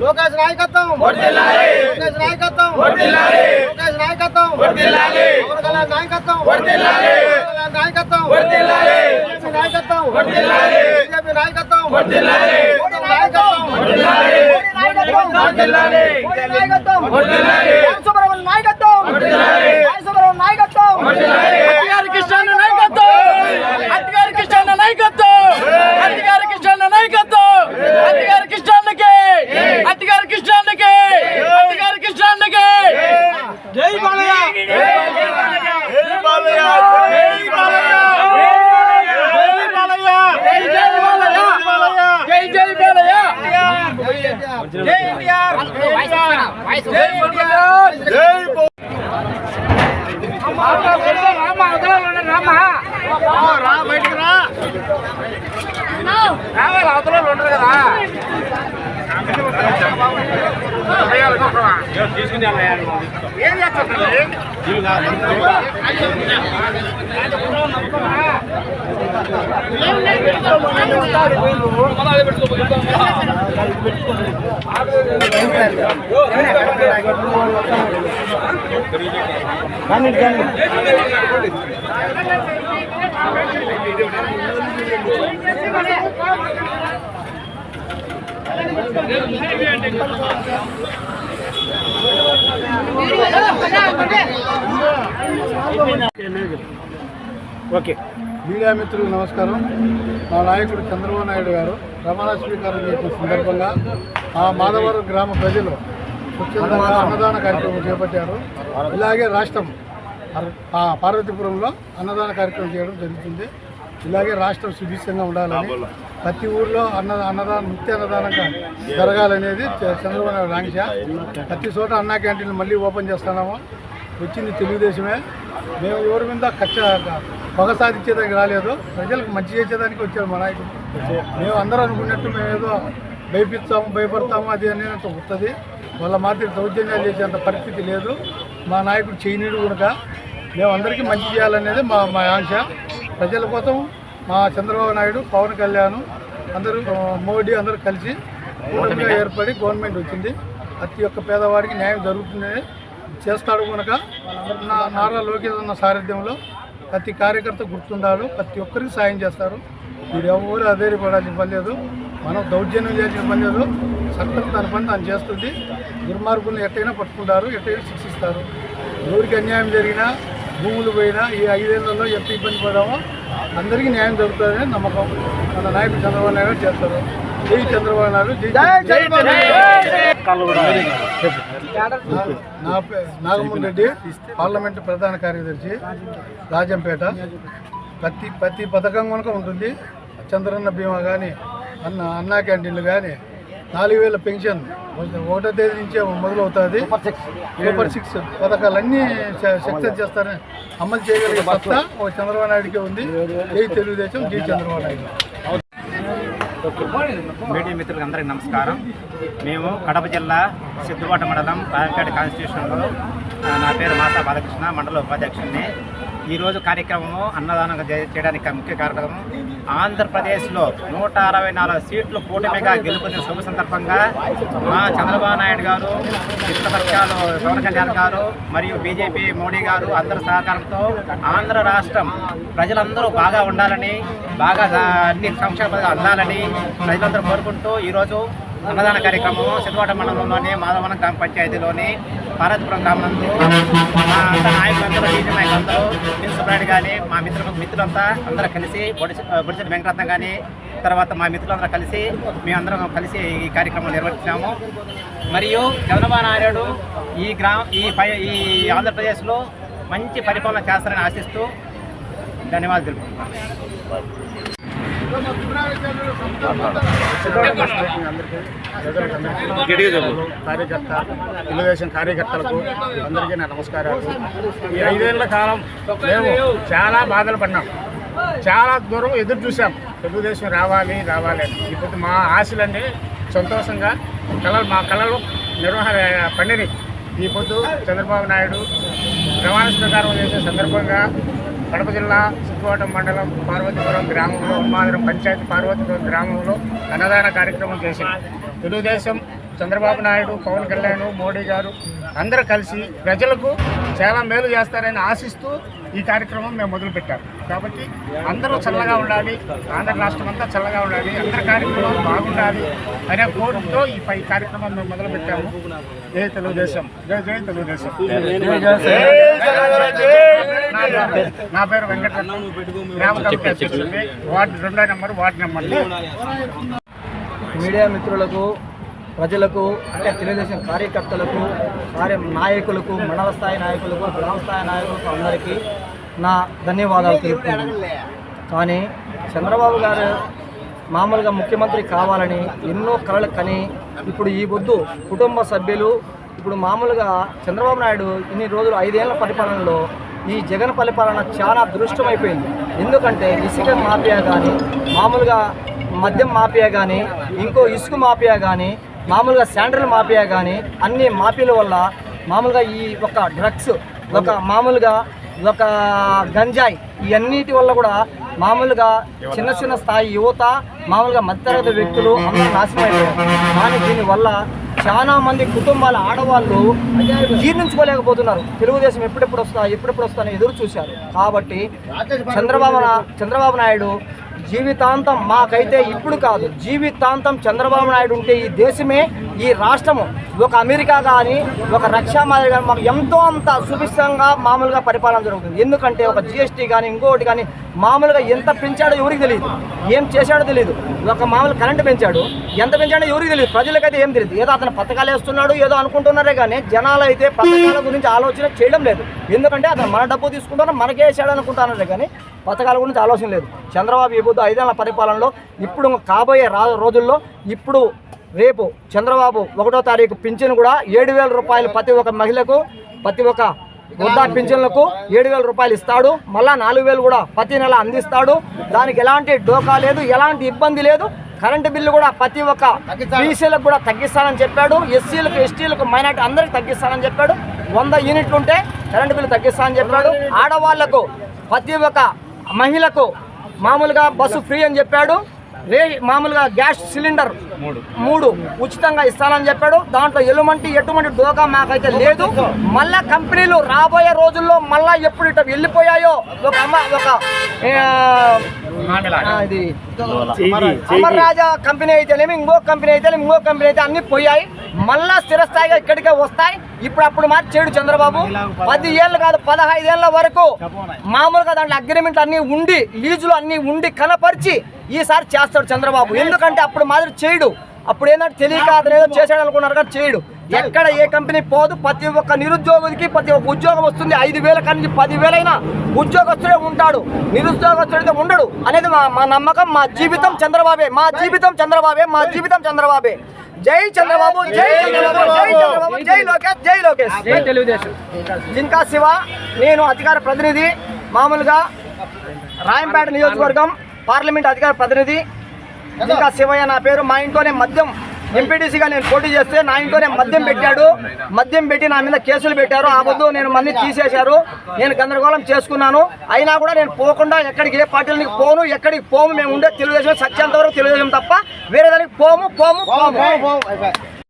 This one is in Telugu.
లోకేష్ నాయకత్వం లోకేష్ నాయకత్వం లోకేష్ నాయకత్వం పవన్ కళ్యాణ్ నాయకత్వం పవన్ కళ్యాణ్ నాయకత్వం బీజేపీ నాయకత్వం బీజేపీ నాయకత్వం మోడీ నాయకత్వం మోడీ నాయకత్వం మోడీ నాయకత్వం రామసుబ్రహ్మణ్యం నాయకత్వం రామసుబ్రహ్మణ్యం నాయకత్వం అధికారి కృష్ణ నాయకత్వం అధికారి కృష్ణ నాయకత్వం అధికారి కృష్ణ నాయకత్వం అధికారి కృష్ణకి అధికారి కృష్ణకి అధికారి కృష్ణకి జై బాలయ్య జై బాలయ్య జై బాలయ్య జై బాలయ్య జై జై బాలయ్య జై జై బాలయ్య జై ఎన్టీఆర్ జై ఎన్టీఆర్ జై రామ రామ రా బయటికి రా రావాలి అవతల ఉండరు కదా ఏం చేస్తారు ఓకే. మీడియా మిత్రులు నమస్కారం. మా నాయకుడు చంద్రబాబు నాయుడు గారు రవాణా స్వీకారం చేసిన సందర్భంగా ఆ మాధవరం గ్రామ ప్రజలు స్వచ్ఛందంగా అన్నదాన కార్యక్రమం చేపట్టారు. ఇలాగే రాష్ట్రం పార్వతీపురంలో అన్నదాన కార్యక్రమం చేయడం జరుగుతుంది. ఇలాగే రాష్ట్రం సుభిక్షంగా ఉండాలని ప్రతి ఊర్లో అన్న అన్నదానం నిత్య అన్నదానంగా జరగాలనేది చంద్రబాబు నాయుడు ఆంక్ష ప్రతి చోట అన్నా క్యాంటీన్లు మళ్ళీ ఓపెన్ చేస్తున్నాము. వచ్చింది తెలుగుదేశమే. మేము ఎవరి మీద కచ్చ పొగ సాధించేదానికి రాలేదు. ప్రజలకు మంచి చేసేదానికి వచ్చాడు మా నాయకుడు మేము అందరూ అనుకున్నట్టు మేము ఏదో భయపిస్తాము భయపడతాము అది అనేది వస్తుంది. వాళ్ళ మాత్రం దౌర్జన్యాలు చేసేంత పరిస్థితి లేదు. మా నాయకుడు చేయనీడు కనుక మేము అందరికీ మంచి చేయాలనేది మా మా ఆంక్ష ప్రజల కోసం మా చంద్రబాబు నాయుడు పవన్ కళ్యాణ్ అందరూ మోడీ అందరూ కలిసి కూటమిగా ఏర్పడి గవర్నమెంట్ వచ్చింది. ప్రతి ఒక్క పేదవాడికి న్యాయం జరుగుతుందని చేస్తాడు కనుక నా నారా లోకేష్ ఉన్న సారథ్యంలో ప్రతి కార్యకర్త గుర్తుండాలి ప్రతి ఒక్కరికి సాయం చేస్తారు. మీరు ఎవరు అధైర్యపడాల్సిన పని లేదు మనం దౌర్జన్యం చేయాల్సిన పని లేదు చట్టం తన పని తను చేస్తుంది. దుర్మార్గులను ఎట్టయినా పట్టుకుంటారు ఎట్టయినా శిక్షిస్తారు. ఎవరికి అన్యాయం జరిగినా భూములు పోయినా ఈ ఐదేళ్ళలో ఎంత ఇబ్బంది పడామో. అందరికీ న్యాయం జరుగుతుందని నమ్మకం. మన నాయకుడు చంద్రబాబు నాయుడు చేస్తారు. జై చంద్రబాబు నాయుడు నాగమోహన్ రెడ్డి పార్లమెంటు ప్రధాన కార్యదర్శి రాజంపేట. ప్రతి ప్రతి పథకం కనుక ఉంటుంది. చంద్రన్న బీమా కానీ అన్న అన్నా క్యాంటీన్లు కానీ నాలుగు వేల పెన్షన్. ఒకటో తేదీ నుంచే మొదలవుతుంది. సూపర్ సిక్స్ పథకాలన్నీ సక్సెస్ చేస్తారని అమలు చేయగలిగే సత్తా ఒక చంద్రబాబు నాయుడికి ఉంది. జై తెలుగుదేశం జై చంద్రబాబు నాయుడు. మీడియా మిత్రులకు అందరికీ నమస్కారం. మేము కడప జిల్లా సిద్దుబాట మండలం రాయపేట కాన్స్టిట్యూషన్లో నా పేరు మాతా బాలకృష్ణ మండల ఉపాధ్యక్షుడిని. ఈరోజు కార్యక్రమము అన్నదానం చేయడానికి ముఖ్య కారణం ఆంధ్రప్రదేశ్లో నూట అరవై నాలుగు సీట్లు కూటమిగా గెలుపొందిన శుభ సందర్భంగా మా చంద్రబాబు నాయుడు గారు ఇష్టపక్షాలు పవన్ కళ్యాణ్ గారు మరియు బీజేపీ మోడీ గారు అందరి సహకారంతో ఆంధ్ర రాష్ట్రం ప్రజలందరూ బాగా ఉండాలని బాగా అన్ని సంక్షేమ అందాలని ప్రజలందరూ కోరుకుంటూ ఈరోజు అన్నదాన కార్యక్రమం సిద్ధవాట మండలంలోని మాధవనం గ్రామ పంచాయతీలోని భారతపురం గ్రామంలో మా అంత నాయకులందరూ డీజీ నాయకులందరూ కానీ మా మిత్రులు మిత్రులంతా అందరూ కలిసి బొడిసి బొడిచెట్టి వెంకటరత్నం కానీ తర్వాత మా మిత్రులందరూ కలిసి మేమందరం కలిసి ఈ కార్యక్రమం నిర్వహించాము మరియు చంద్రబాబు నాయుడు ఈ గ్రామ ఈ పై ఈ ఆంధ్రప్రదేశ్లో మంచి పరిపాలన చేస్తారని ఆశిస్తూ ధన్యవాదాలు తెలుపుతున్నాను కార్యకర్త తెలుగుదేశం కార్యకర్తలకు అందరికీ నా నమస్కారాలు. ఈ ఐదేళ్ళ కాలం మేము చాలా బాధలు పడినాం చాలా దూరం ఎదురు చూసాం తెలుగుదేశం రావాలి రావాలి అని. ఇప్పుడు మా ఆశలన్నీ సంతోషంగా కళలు మా కళలు నిర్వహణ పండిని ఈ పొద్దు చంద్రబాబు నాయుడు ప్రమాణ స్వీకారం చేసే సందర్భంగా కడప జిల్లా సిద్ధువాటం మండలం పార్వతీపురం గ్రామంలో ఉన్మాదరం పంచాయతీ పార్వతీపురం గ్రామంలో అన్నదాన కార్యక్రమం చేసింది తెలుగుదేశం చంద్రబాబు నాయుడు పవన్ కళ్యాణ్ మోడీ గారు అందరూ కలిసి ప్రజలకు చాలా మేలు చేస్తారని ఆశిస్తూ ఈ కార్యక్రమం మేము మొదలుపెట్టాము కాబట్టి అందరూ చల్లగా ఉండాలి ఆంధ్ర రాష్ట్రం అంతా చల్లగా ఉండాలి అందరి కార్యక్రమం బాగుండాలి అనే కోరికతో ఈ పై కార్యక్రమం మేము మొదలుపెట్టాము జై తెలుగుదేశం జై జై తెలుగుదేశం నా పేరు- వెంకటరత్నం. గ్రామ కమిటీ వార్డు రెండో నెంబర్ వార్డు నెంబర్ మీడియా మిత్రులకు ప్రజలకు అంటే తెలుగుదేశం కార్యకర్తలకు కార్య నాయకులకు మండల స్థాయి నాయకులకు గ్రామ స్థాయి నాయకులకు అందరికీ నా ధన్యవాదాలు తెలుపుతున్నాను కానీ చంద్రబాబు గారు మామూలుగా ముఖ్యమంత్రి కావాలని ఎన్నో కలలు కని ఇప్పుడు ఈ వద్దు కుటుంబ సభ్యులు ఇప్పుడు మామూలుగా చంద్రబాబు నాయుడు ఇన్ని రోజులు ఐదేళ్ళ పరిపాలనలో ఈ జగన్ పరిపాలన చాలా దృష్టమైపోయింది ఎందుకంటే ఇసుక మాఫియా కానీ మామూలుగా మద్యం మాఫియా కానీ ఇంకో ఇసుక మాఫియా కానీ మామూలుగా శాండ్రల్ మాఫియా కానీ అన్ని మాఫియాల వల్ల మామూలుగా ఈ ఒక డ్రగ్స్ ఒక మామూలుగా ఒక గంజాయి ఇవన్నిటి వల్ల కూడా మామూలుగా చిన్న చిన్న స్థాయి యువత మామూలుగా మధ్యతరగతి వ్యక్తులు అందరూ నాశనం అయిపోయారు కానీ దీనివల్ల చాలా మంది కుటుంబాల ఆడవాళ్ళు జీర్ణించుకోలేకపోతున్నారు. తెలుగుదేశం ఎప్పుడెప్పుడు వస్తా ఎప్పుడెప్పుడు వస్తా అని ఎదురు చూశారు. కాబట్టి చంద్రబాబు చంద్రబాబు నాయుడు జీవితాంతం మాకైతే ఇప్పుడు కాదు. జీవితాంతం చంద్రబాబు నాయుడు ఉంటే ఈ దేశమే ఈ రాష్ట్రము. ఒక అమెరికా కానీ ఒక రక్షా మాదిరి కానీ మాకు ఎంతో అంత సుభిష్టంగా మామూలుగా పరిపాలన జరుగుతుంది. ఎందుకంటే ఒక జిఎస్టీ కానీ ఇంకోటి కానీ మామూలుగా ఎంత పెంచాడో ఎవరికి తెలియదు ఏం చేశాడో తెలియదు ఒక మామూలు కరెంటు పెంచాడు. ఎంత పెంచాడో ఎవరికి తెలియదు ప్రజలకైతే ఏం తెలియదు ఏదో అతను పథకాలు వేస్తున్నాడు ఏదో అనుకుంటున్నారే కానీ జనాలు అయితే పథకాల గురించి ఆలోచన చేయడం లేదు. ఎందుకంటే అతను మన డబ్బు తీసుకుంటాను మనకే వేసాడు అనుకుంటున్నారే కానీ పథకాల గురించి ఆలోచన లేదు. చంద్రబాబు ఈ పొద్దు ఐదేళ్ళ పరిపాలనలో ఇప్పుడు కాబోయే రా రోజుల్లో ఇప్పుడు రేపు చంద్రబాబు ఒకటో తారీఖు పింఛను కూడా ఏడు వేల రూపాయలు ప్రతి ఒక్క మహిళకు ప్రతి ఒక్క వృద్ధా పింఛన్లకు ఏడు వేల రూపాయలు ఇస్తాడు. మళ్ళా నాలుగు వేలు కూడా ప్రతి నెల అందిస్తాడు. దానికి ఎలాంటి డోకా లేదు ఎలాంటి ఇబ్బంది లేదు. కరెంటు బిల్లు కూడా ప్రతి ఒక్క బీసీలకు కూడా తగ్గిస్తానని చెప్పాడు. ఎస్సీలకు ఎస్టీలకు మైనార్టీ అందరికి తగ్గిస్తానని చెప్పాడు. వంద యూనిట్లు ఉంటే కరెంటు బిల్లు తగ్గిస్తానని చెప్పాడు. ఆడవాళ్ళకు ప్రతి ఒక్క మహిళకు మామూలుగా బస్సు ఫ్రీ అని చెప్పాడు. రే మామూలుగా గ్యాస్ సిలిండర్ మూడు. ఉచితంగా ఇస్తానని చెప్పాడు. దాంట్లో ఎలుమంటి ఎటువంటి డోకా మాకైతే లేదు. మళ్ళా కంపెనీలు రాబోయే రోజుల్లో మళ్ళా ఎప్పుడు ఇట వెళ్ళిపోయాయో ఒక అమ్మ ఒక ఇది. అమర్ రాజా కంపెనీ అయితేనేమి ఇంకో కంపెనీ అయితే ఇంకో కంపెనీ అయితే అన్ని పోయాయి. మళ్ళా స్థిరస్థాయిగా ఇక్కడికే వస్తాయి. ఇప్పుడు అప్పుడు మార్చేడు చంద్రబాబు. పది ఏళ్ళు కాదు పదహైదు ఏళ్ళ వరకు మామూలుగా దాంట్లో అగ్రిమెంట్లు అన్ని ఉండి లీజులు అన్ని ఉండి కనపరిచి ఈసారి చేస్తాడు చంద్రబాబు. ఎందుకంటే అప్పుడు మాదిరి చేయడు. అప్పుడు ఏంటంటే తెలియక అతను ఏదో చేశాడు అనుకున్నారు కానీ చేయడు. ఎక్కడ ఏ కంపెనీ పోదు ప్రతి ఒక్క నిరుద్యోగికి ప్రతి ఒక్క ఉద్యోగం వస్తుంది. ఐదు వేల కానీ పదివేలైనా ఉద్యోగస్తుడే ఉంటాడు. నిరుద్యోగస్తుడైతే ఉండడు అనేది మా మా నమ్మకం. మా జీవితం చంద్రబాబే. మా జీవితం చంద్రబాబే. మా జీవితం చంద్రబాబే. జై చంద్రబాబు జై చంద్రబాబు జై చంద్రబాబు. జై లోకేష్ జై లోకేష్. జై తెలుగుదేశం. జింకా శివ నేను అధికార ప్రతినిధి. మామూలుగా రాయంపేట నియోజకవర్గం పార్లమెంట్ అధికార ప్రతినిధి. ఇంకా శివయ్య నా పేరు. మా ఇంట్లోనే మద్యం ఎంపీటీసీగా నేను పోటీ చేస్తే నా ఇంట్లోనే మద్యం పెట్టాడు. మద్యం పెట్టి నా మీద కేసులు పెట్టారు. ఆ వద్దు నేను మళ్ళీ తీసేశారు. నేను గందరగోళం చేసుకున్నాను. అయినా కూడా నేను పోకుండా ఎక్కడికి ఏ పార్టీలకి పోను ఎక్కడికి పోము. మేము ఉండే తెలుగుదేశం సత్యంత వరకు తెలుగుదేశం తప్ప వేరే దానికి పోము పోము పోము.